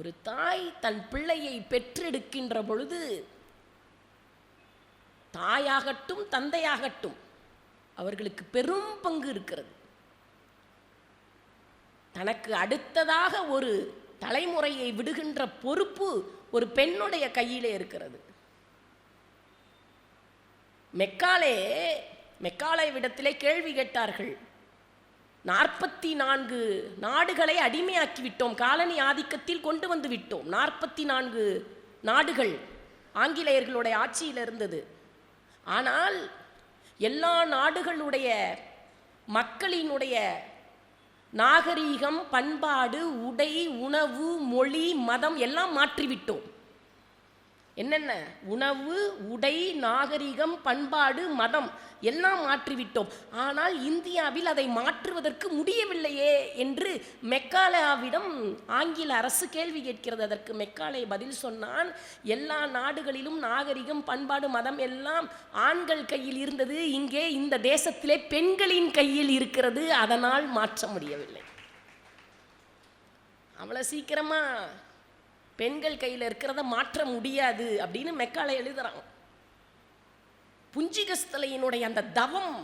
ஒரு தாய் தன் பிள்ளையை பெற்றெடுக்கின்ற பொழுது தாயாகட்டும் தந்தையாகட்டும் அவர்களுக்கு பெரும் பங்கு இருக்கிறது. தனக்கு அடுத்ததாக ஒரு தலைமுறையை விடுகின்ற பொறுப்பு ஒரு பெண்ணுடைய கையிலே இருக்கிறது. மெக்காலே மெக்காலை விடத்திலே கேள்வி கேட்டார்கள். நாற்பத்தி நான்கு நாடுகளை அடிமையாக்கி விட்டோம் காலனி ஆதிக்கத்தில் கொண்டு வந்து விட்டோம். நாற்பத்தி நான்கு நாடுகள் ஆங்கிலேயர்களுடைய ஆட்சியில் இருந்தது. ஆனால் எல்லா நாடுகளுடைய மக்களினுடைய நாகரீகம் பண்பாடு உடை உணவு மொழி மதம் எல்லாம் மாற்றிவிட்டோம். என்னென்ன? உணவு உடை நாகரிகம் பண்பாடு மதம் எல்லாம் மாற்றிவிட்டோம். ஆனால் இந்தியாவில் அதை மாற்றுவதற்கு முடியவில்லையே என்று மெக்காலாவிடம் ஆங்கில அரசு கேள்வி கேட்கிறது. அதற்கு மெக்காலே பதில் சொன்னான் எல்லா நாடுகளிலும் நாகரிகம் பண்பாடு மதம் எல்லாம் ஆண்கள் கையில் இருந்தது. இங்கே இந்த தேசத்திலே பெண்களின் கையில் இருக்கிறது. அதனால் மாற்ற முடியவில்லை. அவ்வளோ சீக்கிரமா பெண்கள் கையில் இருக்கிறத மாற்ற முடியாது அப்படின்னு மெக்காலை எழுதுறாங்க. புஞ்சிகஸ்தலையினுடைய அந்த தவம்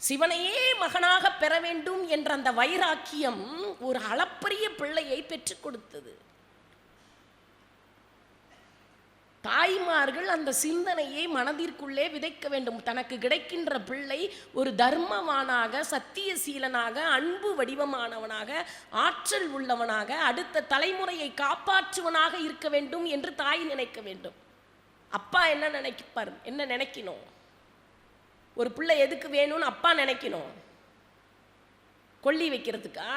சிவனையே மகனாக பெற வேண்டும் என்ற அந்த வைராக்கியம் ஒரு அளப்பரிய பிள்ளையை பெற்றுக் கொடுத்தது. தாய்மார்கள் அந்த சிந்தனையை மனதிற்குள்ளே விதைக்க வேண்டும். தனக்கு கிடைக்கின்ற பிள்ளை ஒரு தர்மவானாக சத்தியசீலனாக அன்பு வடிவமானவனாக ஆற்றல் உள்ளவனாக அடுத்த தலைமுறையை காப்பாற்றுவனாக இருக்க வேண்டும் என்று தாய் நினைக்க வேண்டும். அப்பா என்ன நினைப்பார் என்ன நினைக்கணும்? ஒரு பிள்ளை எதுக்கு வேணும்னு அப்பா நினைக்கணும்? கொல்லி வைக்கிறதுக்கா?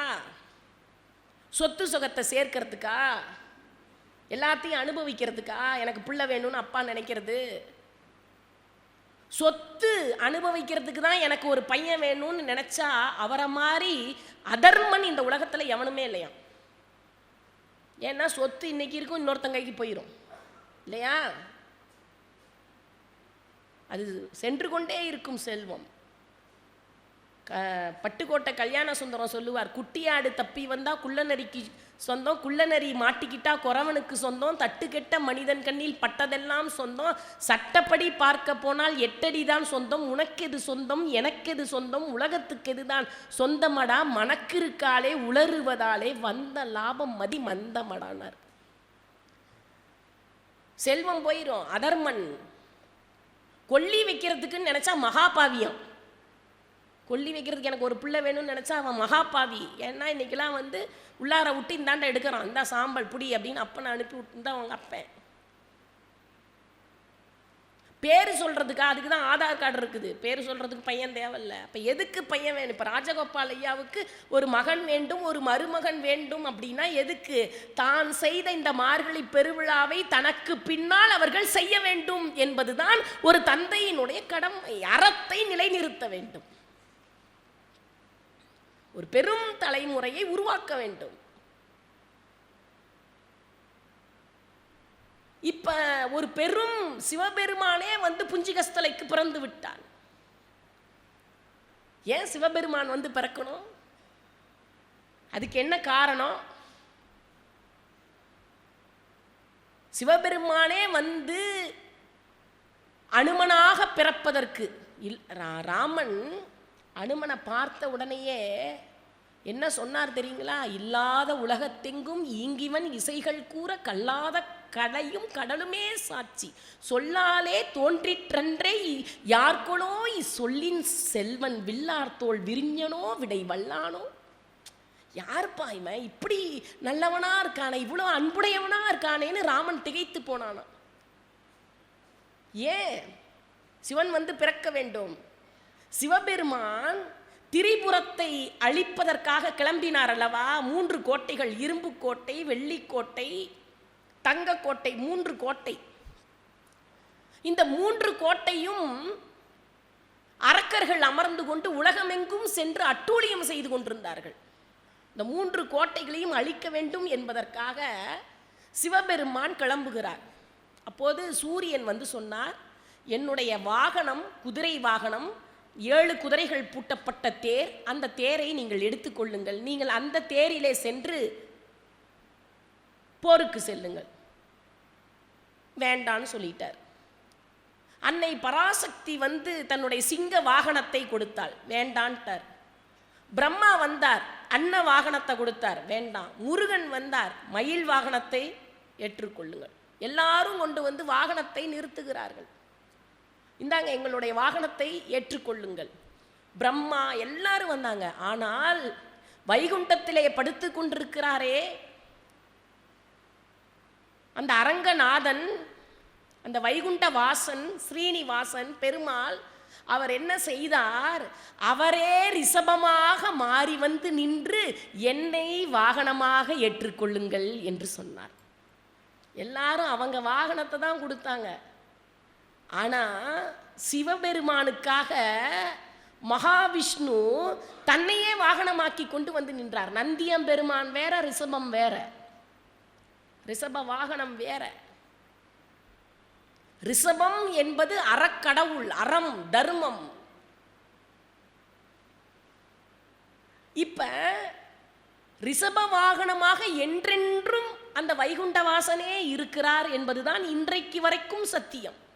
சொத்து சுகத்தை சேர்க்கறதுக்கா? எல்லாத்தையும் அனுபவிக்கிறதுக்கா? எனக்கு பிள்ளை வேணும்னு அப்பா நினைக்கிறது. சொத்து அனுபவிக்கிறதுக்கு தான் எனக்கு ஒரு பையன் வேணும்னு நினைச்சா அவரை மாதிரி அதர்மன் இந்த உலகத்தில் எவனுமே இல்லையா ஏன்னா சொத்து இன்னைக்கு இருக்கும் இன்னொருத்தங்க கைக்கு போயிடும் இல்லையா? அது சென்று கொண்டே இருக்கும் செல்வம். பட்டுக்கோட்டை கல்யாண சுந்தரம் சொல்லுவார் குட்டியாடு தப்பி வந்தா குள்ளநரிக்கு சொந்தம் குள்ளநரி மாட்டிக்கிட்டா குறவனுக்கு சொந்தம் தட்டுக்கெட்ட மனிதன் கண்ணில் பட்டதெல்லாம் சொந்தம் சட்டப்படி பார்க்க போனால் எட்டடி தான் சொந்தம் உனக்கெது சொந்தம் எனக்கெது சொந்தம் உலகத்துக்கு எதுதான் சொந்தமடா மணக்கிருக்காலே உளறுவதாலே வந்த லாபம் மதி மந்தமடானார். செல்வம் போயிடும் அதர்மன். கொல்லி வைக்கிறதுக்குன்னு நினச்சா மகாபாவியம். கொல்லி வைக்கிறதுக்கு எனக்கு ஒரு பிள்ளை வேணும்னு நினச்சா அவன் மகாபாவி. ஏன்னா இன்றைக்கெலாம் வந்து உள்ளார விட்டு இந்தாண்ட எடுக்கிறான். இந்தா சாம்பல் புடி அப்படின்னு அப்பனை அனுப்பி விட்டு அவங்க அப்பேன். பேர் சொல்கிறதுக்கு அதுக்கு தான் ஆதார் கார்டு இருக்குது. பேர் சொல்கிறதுக்கு பையன் தேவையில்ல. அப்போ எதுக்கு பையன் வேணும்? இப்போ ராஜகோபால் ஐயாவுக்கு ஒரு மகன் வேண்டும் ஒரு மருமகன் வேண்டும் அப்படின்னா எதுக்கு? தான் செய்த இந்த மார்கழி பெருவிழாவை தனக்கு பின்னால் அவர்கள் செய்ய வேண்டும் என்பதுதான் ஒரு தந்தையினுடைய கடமை அறத்தை நிலைநிறுத்த வேண்டும். ஒரு பெரும் தலைமுறையை உருவாக்க வேண்டும். இப்ப ஒரு பெரும் சிவபெருமானே வந்து புஞ்சிகஸ்தலைக்கு பிறந்து விட்டான். ஏன் சிவபெருமான் வந்து பிறக்கணும்? அதுக்கு என்ன காரணம்? சிவபெருமானே வந்து அனுமனாக பிறப்பதற்கு இல் ரா- ராமன் அனுமனை பார்த்த உடனேயே என்ன சொன்னார் தெரியுங்களா? இல்லாத உலகத்தெங்கும் ஈங்கிவன் இசைகள் கூற கல்லாத கடையும் கடலுமே சாட்சி. சொல்லாலே தோன்றிற்றன்றே இ- இச்சொல்லின் செல்வன் வில்லார்த்தோள் விரிஞ்சனோ விடை வல்லானோ? யாருப்பா இவன்? இப்படி நல்லவனா இருக்கானே இவ்வளோ அன்புடையவனா இருக்கானேன்னு ராமன் திகைத்து போனானா? ஏன்? சிவன் வந்து பிறக்க வேண்டும். சிவபெருமான் திரிபுரத்தை அழிப்பதற்காக கிளம்பினார் அல்லவா மூன்று கோட்டைகள் இரும்பு கோட்டை வெள்ளிக்கோட்டை தங்கக்கோட்டை மூன்று கோட்டை. இந்த மூன்று கோட்டையும் அரக்கர்கள் அமர்ந்து கொண்டு உலகமெங்கும் சென்று அட்டூழியம் செய்து கொண்டிருந்தார்கள். இந்த மூன்று கோட்டைகளையும் அழிக்க வேண்டும் என்பதற்காக சிவபெருமான் கிளம்புகிறார். அப்போது சூரியன் வந்து சொன்னார் என்னுடைய வாகனம் குதிரை வாகனம் ஏழு குதிரைகள் பூட்டப்பட்ட தேர் அந்த தேரை நீங்கள் எடுத்துக்கொள்ளுங்கள் நீங்கள் அந்த தேரிலே சென்று போருக்கு செல்லுங்கள். வேண்டான்னு சொல்லிட்டார். அன்னை பராசக்தி வந்து தன்னுடைய சிங்க வாகனத்தை கொடுத்தாள். வேண்டான்ட்டார். பிரம்மா வந்தார் அன்ன வாகனத்தை கொடுத்தார். வேண்டாம். முருகன் வந்தார் மயில் வாகனத்தை ஏற்றுக்கொள்ளுங்கள். எல்லாரும் கொண்டு வந்து வாகனத்தை நிறுத்துகிறார்கள். இந்தாங்க எங்களுடைய வாகனத்தை ஏற்றுக்கொள்ளுங்கள். பிரம்மா எல்லாரும் வந்தாங்க. ஆனால் வைகுண்டத்திலே படுத்து கொண்டிருக்கிறாரே. அந்த அரங்கநாதன் அந்த வைகுண்ட வாசன் ஸ்ரீனிவாசன் பெருமாள் அவர் என்ன செய்தார்? அவரே ரிஷபமாக மாறி வந்து நின்று என்னை வாகனமாக ஏற்றுக்கொள்ளுங்கள் என்று சொன்னார். எல்லாரும் அவங்க வாகனத்தை தான் கொடுத்தாங்க. ஆனால் சிவபெருமானுக்காக மகாவிஷ்ணு தன்னையே வாகனமாக்கி கொண்டு வந்து நின்றார். நந்தியம் பெருமான் வேற ரிஷபம் வேற. ரிஷப வாகனம் வேற. ரிஷபம் என்பது அறக்கடவுள் அறம் தர்மம். இப்ப ரிஷப வாகனமாக என்றென்றும் அந்த வைகுண்ட வாசனே இருக்கிறார் என்பதுதான் இன்றைக்கு வரைக்கும் சத்தியம்.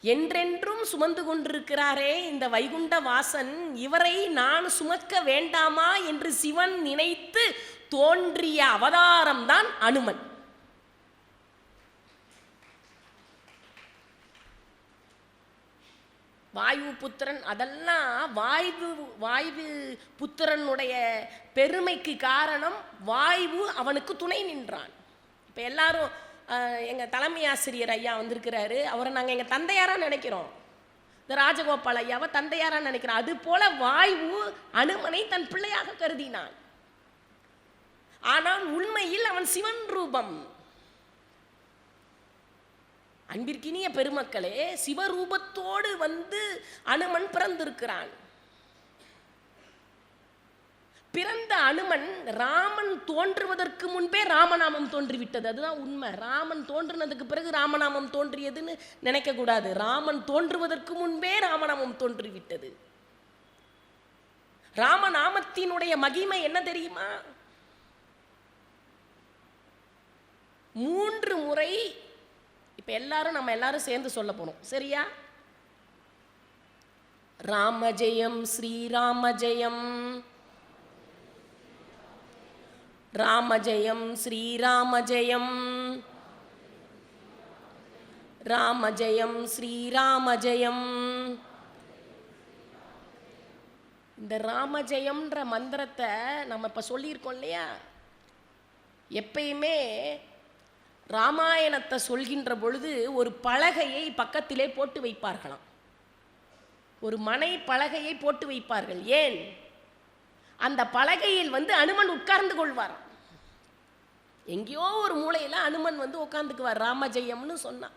என்றென்றும் சுமந்து கொண்டிருக்கிறாரே இந்த வைகுண்ட வாசன் இவரை நான் சுமக்க வேண்டாமா என்று சிவன் நினைத்து தோன்றிய அவதாரம்தான் அனுமன். வாயு புத்திரன் அதெல்லாம் வாய்வு வாய்வு புத்திரனுடைய பெருமைக்கு காரணம் வாய்வு அவனுக்கு துணை நின்றான். இப்போ எல்லாரும் எங்கள் தலைமை ஆசிரியர் ஐயா வந்திருக்கிறாரு. அவரை நாங்கள் எங்கள் தந்தையாராக நினைக்கிறோம். இந்த ராஜகோபால் ஐயாவை தந்தையாராக நினைக்கிறோம். அது போல வாய்வு அனுமனை தன் பிள்ளையாக கருதினான். ஆனால் உண்மையில் அவன் சிவன் ரூபம். அன்பிற்கினிய பெருமக்களே சிவரூபத்தோடு வந்து அனுமன் பிறந்திருக்கிறான். பிறந்த அனுமன் ராமன் தோன்றுவதற்கு முன்பே ராமநாமம் தோன்றிவிட்டது. அதுதான் உண்மை. ராமன் தோன்றினதுக்கு பிறகு ராமநாமம் தோன்றியதுன்னு நினைக்கக்கூடாது ராமன் தோன்றுவதற்கு முன்பே ராமநாமம் தோன்றிவிட்டது. ராமநாமத்தினுடைய மகிமை என்ன தெரியுமா? மூன்று முறை இப்ப எல்லாரும் நம்ம எல்லாரும் சேர்ந்து சொல்ல போறோம். சரியா? ராம ஜெயம் ஸ்ரீராம ஜெயம். ராம ஜெயம் ஸ்ரீராம ஜெயம் ராம ஜெயம் ஸ்ரீராம ஜெயம் இந்த ராம ஜெயம்ன்ற மந்திரத்தை நம்ம இப்போ சொல்லியிருக்கோம் இல்லையா? எப்பயுமே ராமாயணத்தை சொல்கின்ற பொழுது ஒரு பலகையை பக்கத்திலே போட்டு வைப்பார்களாம். ஒரு மனை பலகையை போட்டு வைப்பார்கள். ஏன்? அந்த பலகையில் வந்து அனுமன் உட்கார்ந்து கொள்வார் எங்கேயோ ஒரு மூலையில் அனுமன் வந்து உட்காந்துக்குவார் ராமஜெயம்னு சொன்னான்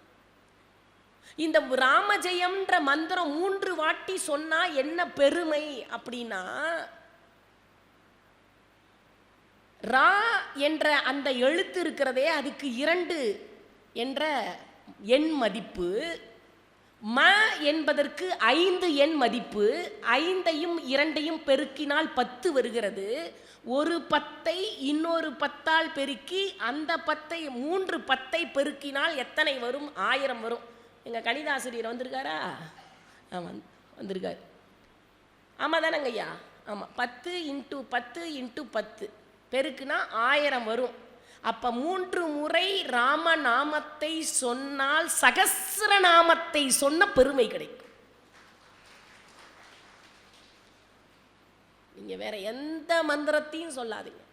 இந்த ராமஜெயம்ன்ற மந்திரம் மூன்று வாட்டி சொன்னா என்ன பெருமை அப்படின்னா ரா என்ற அந்த எழுத்து இருக்கிறதே அதுக்கு இரண்டு என்ற எண் மதிப்பு ம என்பதற்கு ஐந்து எண் மதிப்பு ஐந்தையும் இரண்டையும் பெருக்கினால் பத்து வருகிறது. ஒரு பத்தை இன்னொரு பத்தால் பெருக்கி அந்த பத்தை மூன்று பத்தை பெருக்கினால் எத்தனை வரும்? ஆயிரம் வரும். எங்கள் கணிதாசிரியர் வந்திருக்காரா? ஆமாம் வந்திருக்கார். ஆமாம் தானங்கய்யா ஆமாம் பத்து இன்ட்டு பத்து இன்ட்டு பத்து. பெருக்குனா ஆயிரம் வரும். அப்ப மூன்று முறை ராமநாமத்தை சொன்னால் சகசிர நாமத்தை சொன்ன பெருமை கிடைக்கும். நீங்க வேற எந்த மந்திரத்தையும் சொல்லாதீங்க.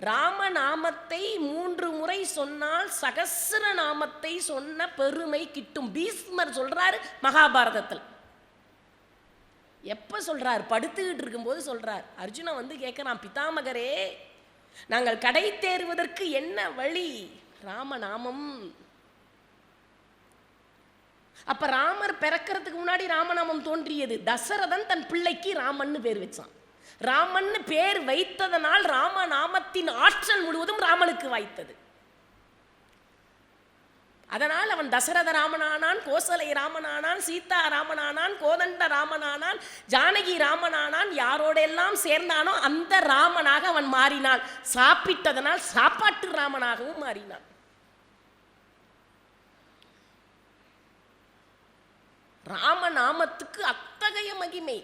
ராமநாமத்தை மூன்று முறை சொன்னால் சகசிர நாமத்தை சொன்ன பெருமை கிட்டும். பீஸ்மர் சொல்றாரு மகாபாரதத்தில். எப்போ சொல்றார்? படுத்துக்கிட்டு இருக்கும்போது சொல்றார். அர்ஜுனா வந்து கேட்குறான் பிதாமகரே நாங்கள் கடை தேறுவதற்கு என்ன வழி? ராமநாமம். அப்ப ராமர் பிறக்கிறதுக்கு முன்னாடி ராமநாமம் தோன்றியது. தசரதன் தன் பிள்ளைக்கு ராமன்னு பேர் வச்சான். ராமன்னு பேர் வைத்ததனால் ராமநாமத்தின் ஆற்றல் முழுவதும் ராமனுக்கு வாய்த்தது. அதனால் அவன் தசரத ராமனானான் கோசலை ராமனானான் சீதா ராமனானான் கோதண்ட ராமனானான் ஜானகி ராமனானான் யாரோடெல்லாம் சேர்ந்தானோ அந்த ராமனாக அவன் மாறினான். சாப்பிட்டதனால் சாப்பாட்டு ராமனாகவும் மாறினான். ராமநாமத்துக்கு அத்தகைய மகிமை.